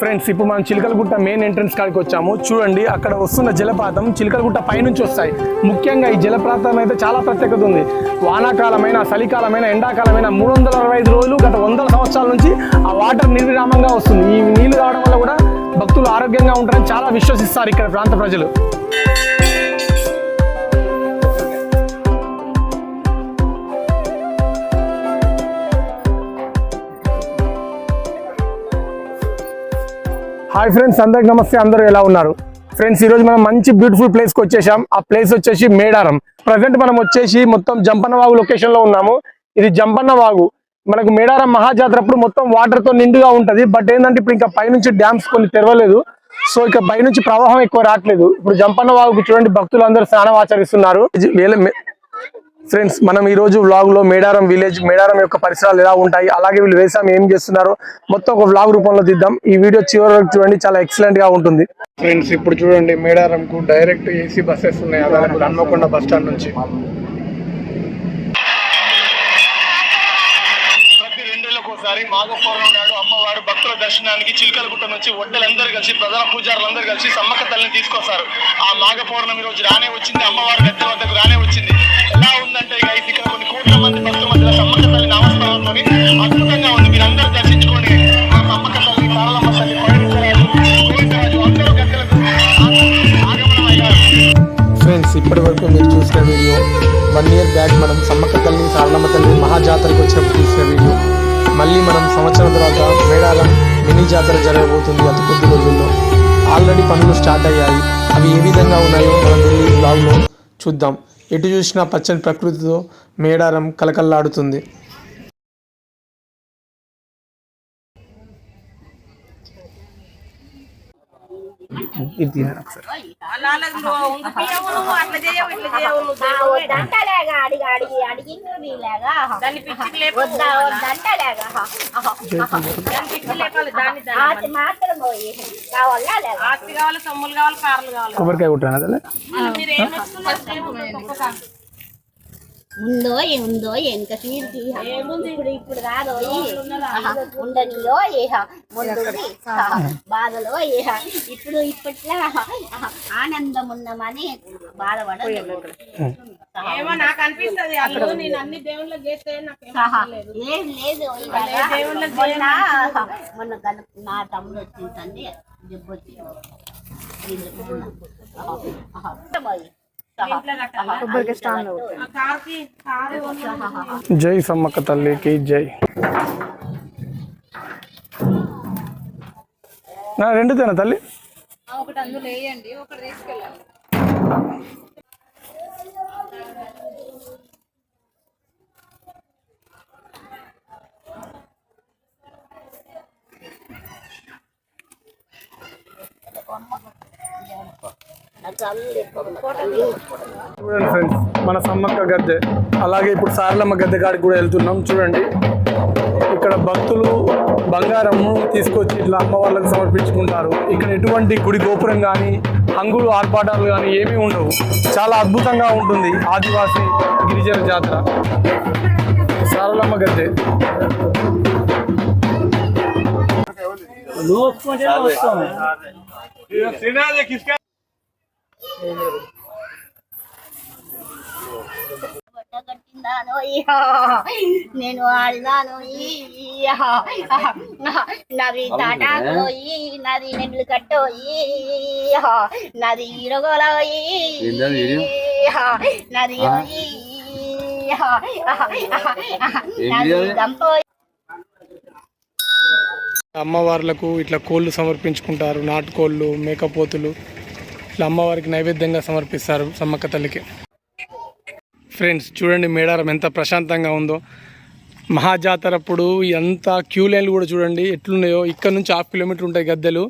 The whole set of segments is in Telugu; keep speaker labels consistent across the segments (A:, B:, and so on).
A: ఫ్రెండ్స్ ఇప్పుడు మనం చిలకలగుట్ట మెయిన్ ఎంట్రన్స్ కాడికి వచ్చాము. చూడండి అక్కడ వస్తున్న జలపాతం చిలకలగుట్ట పైనుంచి వస్తాయి. ముఖ్యంగా ఈ జలపాతం అయితే చాలా ప్రత్యేకత ఉంది. వానాకాలమైన చలికాలమైన ఎండాకాలమైన మూడు వందల అరవై ఐదు రోజులు గత వందల సంవత్సరాల నుంచి ఆ వాటర్ నిర్విరామంగా వస్తుంది. ఈ నీళ్ళు రావడం వల్ల కూడా భక్తులు ఆరోగ్యంగా ఉంటారని చాలా విశ్వసిస్తారు ఇక్కడ ప్రాంత ప్రజలు. హాయ్ ఫ్రెండ్స్ అందరికి నమస్తే. అందరూ ఎలా ఉన్నారు? ఫ్రెండ్స్ ఈరోజు మనం మంచి బ్యూటిఫుల్ ప్లేస్కి వచ్చేసాం. ఆ ప్లేస్ వచ్చేసి మేడారం. ప్రజెంట్ మనం వచ్చేసి మొత్తం జంపన్న వాగు లొకేషన్లో ఉన్నాము. ఇది జంపన్న వాగు మనకు మేడారం మహాజాతర అప్పుడు మొత్తం వాటర్తో నిండుగా ఉంటుంది. బట్ ఏంటంటే ఇప్పుడు ఇంకా పైనుంచి డ్యామ్స్ కొన్ని తెరవలేదు. సో ఇక పైనుంచి ప్రవాహం ఎక్కువ రావట్లేదు. ఇప్పుడు జంపన్న వాగుకు చూడండి భక్తులు అందరూ స్నానం ఆచరిస్తున్నారు. ఇది మే- ఫ్రెండ్స్ మనం ఈ రోజు వ్లాగ్లో మేడారం విలేజ్ మేడారం యొక్క పరిసరాలు ఎలా ఉంటాయి అలాగే వీళ్ళు వ్యవసాయం ఏం చేస్తున్నారు మొత్తం ఒక వ్లాగ్ రూపంలో తీద్దాం ఈ వీడియో చివరి వరకు చూడండి చాలా ఎక్సలెంట్గా ఉంటుంది. ఫ్రెండ్స్ ఇప్పుడు చూడండి మేడారం కు డైరెక్ట్ ఏసీ బస్సెస్ ఉన్నాయి అవైలబుల్ హన్మకొండ బస్ స్టాండ్ నుంచి. ప్రతి రెండేళ్ళకు ఒకసారి మాఘ పౌర్ణమి వారు భక్తుల దర్శనానికి చిలుకలగుట్ట నుంచి ఒడ్డలందరూ కలిసి ప్రధాన పూజారులందరూ కలిసి సమ్మక్క తల్లిని తీసుకొస్తారు. ఆ మాఘ పౌర్ణమి రోజు రానే వచ్చింది అమ్మవారు గద్దె వద్దకు రానే వచ్చింది. ఎలా ఉందంటే ఇక ఇది ఇక్కడ కొన్ని కోట్ల మంది భక్తుల మధ్య సమ్మక్క తల్లి నామస్మరణతో అద్భుతంగా ఉంది. మీరు అందరూ దర్శించుకోండి. సమ్మక్క తల్లి తాళమ్మ తల్లి గోవిందరాజు అందరూ
B: ఫ్రెండ్స్ ఇప్పటి వరకు మీరు చూసిన వీడియో వన్ ఇయర్ బ్యాక్ మనం సమ్మక్క తల్లి సారలమ్మ తల్లి మహాజాతరకు వచ్చినప్పుడు తీసిన వీడియో. మళ్ళీ మనం సంవత్సరం తర్వాత మేడారం మినీ జాతర జరగబోతుంది అతి కొద్ది రోజుల్లో. ఆల్రెడీ పనులు స్టార్ట్ అయ్యాయి. అవి ఏ విధంగా ఉన్నాయో మనం వెళ్ళి బ్లాగ్లో చూద్దాం. ఎటు చూసినా పచ్చని ప్రకృతితో మేడారం కలకల్లాడుతుంది
C: కావాలి
A: కొబ్బరికాయ కొట్టాను అదే
C: ఉందో ఉందో వెనక తీర్చి ఇప్పుడు ఇప్పుడు కాదో ఉండనిలో ఏహ ముందు బాధలో ఏహ ఇప్పుడు ఇప్పట్లో ఆనందం ఉన్నామని బాధపడ
D: ఏమో నాకు అనిపిస్తది నేను అన్ని దేవుళ్ళకి చేస్తే నాకు ఏం లేదు
C: మొన్న మొన్న నా తమ్ముడు వచ్చిందండి జబ్బు వచ్చింది
A: జై సమ్మక్క తల్లికి జై. నా రెండు తేనా తల్లి
D: ఒకటి అందులో వేయండి ఒకటి తీసుకెళ్ళాలి
A: చూడండి ఫ్రెండ్స్ మన సమ్మక్క గద్దె అలాగే ఇప్పుడు సారలమ్మ గద్దె కాడికి కూడా వెళ్తున్నాం. చూడండి ఇక్కడ భక్తులు బంగారము తీసుకొచ్చి ఇట్లా అమ్మవార్లకు సమర్పించుకుంటారు. ఇక్కడ ఎటువంటి గుడి గోపురం కానీ హంగులు ఆర్పాటాలు కానీ ఏమీ ఉండవు. చాలా అద్భుతంగా ఉంటుంది ఆదివాసీ గిరిజన జాతర. సారలమ్మ గద్దె.
C: నేను ఆడినాను. నది తాటాకులోయి నది నెడ్లు కట్టోయి నది ఇరగోలోయి నది
A: అమ్మవార్లకు ఇట్లా కోళ్ళు సమర్పించుకుంటారు నాటుకోళ్ళు మేకపోతులు. ఇట్లా అమ్మవారికి నైవేద్యంగా సమర్పిస్తారు సమ్మక్క తల్లికి. ఫ్రెండ్స్ చూడండి మేడారం ఎంత ప్రశాంతంగా ఉందో. మహాజాతరప్పుడు ఎంత క్యూ లైన్లు కూడా చూడండి ఎట్లున్నాయో. ఇక్కడ నుంచి హాఫ్ కిలోమీటర్ ఉంటాయి గద్దెలు.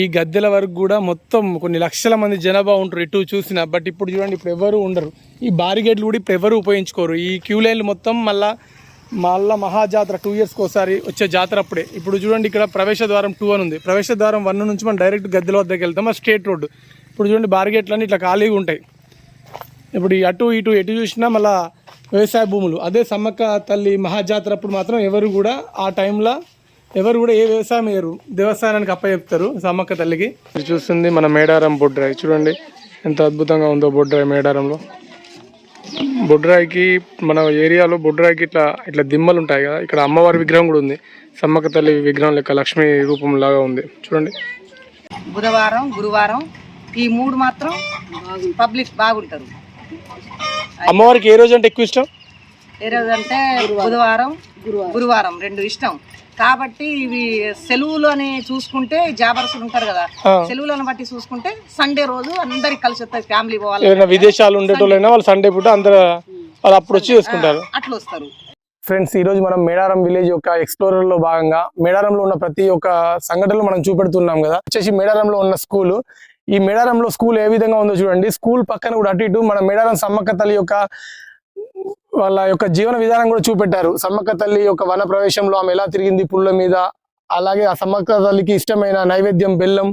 A: ఈ గద్దెల వరకు కూడా మొత్తం కొన్ని లక్షల మంది జనాభా ఉంటారు ఎటు చూసినా. బట్ ఇప్పుడు చూడండి ఇప్పుడు ఎవరు ఉండరు. ఈ బారిగేట్లు కూడా ఇప్పుడు ఎవరు ఉపయోగించుకోరు. ఈ క్యూ లైన్లు మొత్తం మళ్ళా మళ్ళా మహాజాతర టూ ఇయర్స్కి ఒకసారి వచ్చే జాతర అప్పుడే. ఇప్పుడు చూడండి ఇక్కడ ప్రవేశ ద్వారం టూ అని ఉంది. ప్రవేశ ద్వారం వన్ నుంచి మనం డైరెక్ట్ గద్దెల వద్దకు వెళ్తాం. ఆ స్ట్రేట్ రోడ్డు. ఇప్పుడు చూడండి బారిగేట్లన్నీ ఇట్లా ఖాళీగా ఉంటాయి. ఇప్పుడు ఈ అటు ఇటు ఎటు చూసినా మళ్ళా వ్యవసాయ భూములు. అదే సమ్మక్క తల్లి మహాజాతర అప్పుడు మాత్రం ఎవరు కూడా ఆ టైంలో ఎవరు కూడా ఏ వ్యవసాయం వేయరు దేవస్థానానికి అప్ప చెప్తారు సమ్మక్క తల్లికి. ఇది చూస్తుంది మన మేడారం బొడ్రాయి చూడండి ఎంత అద్భుతంగా ఉందో బొడ్రాయి మేడారంలో. బొడ్రాయికి మన ఏరియాలో బొడ్రాయికి ఇట్లా ఇట్లా దిమ్మలు ఉంటాయి కదా. ఇక్కడ అమ్మవారి విగ్రహం కూడా ఉంది. సమ్మక్క తల్లి విగ్రహం లెక్క లక్ష్మీ రూపం లాగా ఉంది. చూడండి.
E: బుధవారం గురువారం ఈ మూడు మాత్రం పబ్లిక్ బాగుంటారు.
A: అమ్మవారికి ఏ రోజు అంటే ఎక్కువ ఇష్టం?
E: ఏ రోజు అంటే బుధవారం గురువారం రెండు ఇష్టం. కాబట్టి ఇవి సెలవులు అని చూసుకుంటే జాబర్సులు ఉంటారు కదా. సెలవులను బట్టి చూసుకుంటే సండే రోజు అందరికి కలిసి వస్తాయి ఫ్యామిలీ పోవాలి
A: ఏదైనా విదేశాలు ఉండేటోళ్ళైనా వాళ్ళు సండే పూట అందరు వాళ్ళు అప్పుడు వచ్చి చేసుకుంటారు.
E: అట్లా వస్తారు.
A: ఫ్రెండ్స్ ఈ రోజు మనం మేడారం విలేజ్ యొక్క ఎక్స్ప్లోరర్లో భాగంగా మేడారంలో ఉన్న ప్రతి ఒక్క సంఘటనలు మనం చూపెడుతున్నాం కదా. వచ్చేసి మేడారంలో ఉన్న స్కూల్ ఈ మేడారంలో స్కూల్ ఏ విధంగా ఉందో చూడండి. స్కూల్ పక్కన కూడా అటు ఇటు మన మేడారం సమ్మక్క తల్లి యొక్క వాళ్ళ యొక్క జీవన విధానం కూడా చూపెట్టారు. సమ్మక్క తల్లి యొక్క వన ప్రవేశంలో ఆమె ఎలా తిరిగింది పుల్ల మీద? అలాగే ఆ సమ్మక్క తల్లికి ఇష్టమైన నైవేద్యం బెల్లం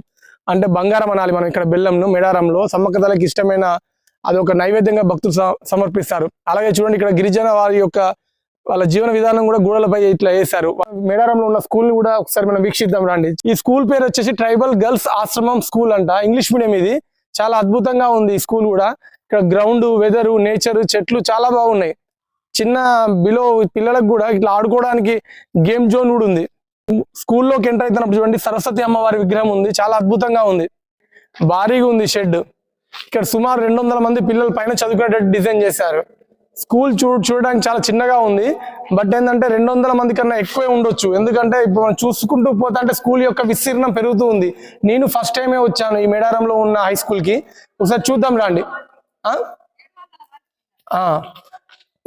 A: అంటే బంగారం అనాలి మనం ఇక్కడ బెల్లంను మేడారంలో. సమ్మక్క తల్లికి ఇష్టమైన అది ఒక నైవేద్యంగా భక్తులు సమర్పిస్తారు. అలాగే చూడండి ఇక్కడ గిరిజన వారి యొక్క వాళ్ళ జీవన విధానం కూడా గోడలపై ఇట్లా వేశారు. మేడారంలో ఉన్న స్కూల్ కూడా ఒకసారి మనం వీక్షిద్దాం రండి. ఈ స్కూల్ పేరు వచ్చేసి ట్రైబల్ గర్ల్స్ ఆశ్రమం స్కూల్ అంట. ఇంగ్లీష్ మీడియం ఇది. చాలా అద్భుతంగా ఉంది ఈ స్కూల్ కూడా. ఇక్కడ గ్రౌండ్ వెదర్ నేచర్ చెట్లు చాలా బాగున్నాయి. చిన్న బిలో పిల్లలకు కూడా ఇట్లా ఆడుకోవడానికి గేమ్ జోన్ కూడా ఉంది. స్కూల్లోకి ఎంటర్ అవుతున్నప్పుడు చూడండి సరస్వతి అమ్మవారి విగ్రహం ఉంది. చాలా అద్భుతంగా ఉంది. భారీగా ఉంది షెడ్. ఇక్కడ సుమారు రెండు వందల మంది పిల్లలు పైన చదువుకునేటట్టు డిజైన్ చేశారు. స్కూల్ చూ చూడడానికి చాలా చిన్నగా ఉంది. బట్ ఏంటంటే రెండు వందల మంది కన్నా ఎక్కువే ఉండొచ్చు. ఎందుకంటే ఇప్పుడు మనం చూసుకుంటూ పోతా అంటే స్కూల్ యొక్క విస్తీర్ణం పెరుగుతూ ఉంది. నేను ఫస్ట్ టైమే వచ్చాను ఈ మేడారంలో ఉన్న హై స్కూల్కి. ఒకసారి చూద్దాం రండి.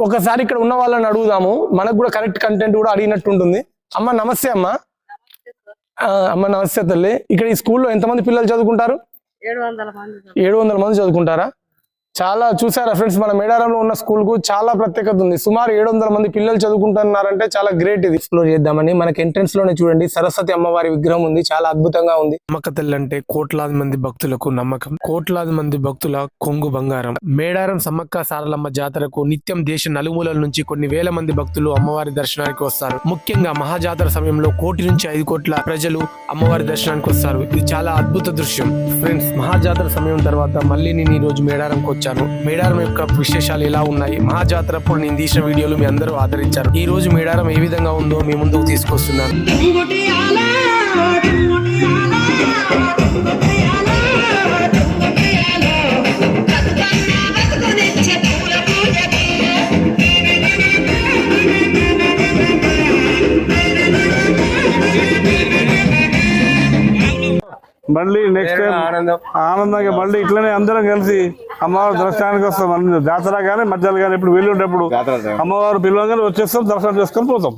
A: ఒకసారి ఇక్కడ ఉన్న వాళ్ళని అడుగుదాము. మనకు కూడా కరెక్ట్ కంటెంట్ కూడా అడిగినట్టు ఉంటుంది. అమ్మ నమస్తే అమ్మ. అమ్మ నమస్తే తల్లి. ఇక్కడ ఈ స్కూల్లో ఎంతమంది పిల్లలు చదువుకుంటారు?
E: ఏడు వందల మంది
A: చదువుకుంటారా? చాలా చూసారా ఫ్రెండ్స్ మన మేడారంలో ఉన్న స్కూల్కు చాలా ప్రత్యేకత ఉంది. సుమారు ఏడు వందల మంది పిల్లలు చదువుకుంటున్నారంటే చాలా గ్రేట్ ఇది. ఎక్స్ప్లోర్ చేద్దామని మనకి ఎంట్రన్స్లోనే చూడండి. సరస్వతి అమ్మవారి విగ్రహం ఉంది. చాలా అద్భుతంగా ఉంది.
B: నమ్మక తల్లి అంటే కోట్లాది మంది భక్తులకు నమ్మకం. కోట్లాది మంది భక్తుల కొంగు బంగారం. మేడారం సమ్మక్క సారలమ్మ జాతరకు నిత్యం దేశ నలుమూలల నుంచి కొన్ని వేల మంది భక్తులు అమ్మవారి దర్శనానికి వస్తారు. ముఖ్యంగా మహాజాతర సమయంలో కోటి నుంచి ఐదు కోట్ల ప్రజలు అమ్మవారి దర్శనానికి వస్తారు. ఇది చాలా అద్భుత దృశ్యం. ఫ్రెండ్స్ మహాజాతర సమయం తర్వాత మళ్ళీ నేను ఈ రోజు మేడారంకి వచ్చాను. మేడారం యొక్క విశేషాలు ఎలా ఉన్నాయి? మహాజాతరప్పుడు నేను తీసిన వీడియోలు మీ అందరూ ఆదరించారు. ఈ రోజు మేడారం ఏ విధంగా ఉందో మీ ముందుకు తీసుకొస్తున్నాను.
F: మళ్ళీ నెక్స్ట్ టైం ఆనందంగా మళ్ళీ ఇట్లనే అందరం కలిసి అమ్మవారి దర్శనానికి వస్తాం. అన్ని జాతర కానీ మధ్యాహ్నం కానీ ఇప్పుడు వెళ్ళేటప్పుడు అమ్మవారు పిలవగానే వచ్చేస్తాం దర్శనం చేసుకొని పోతాం.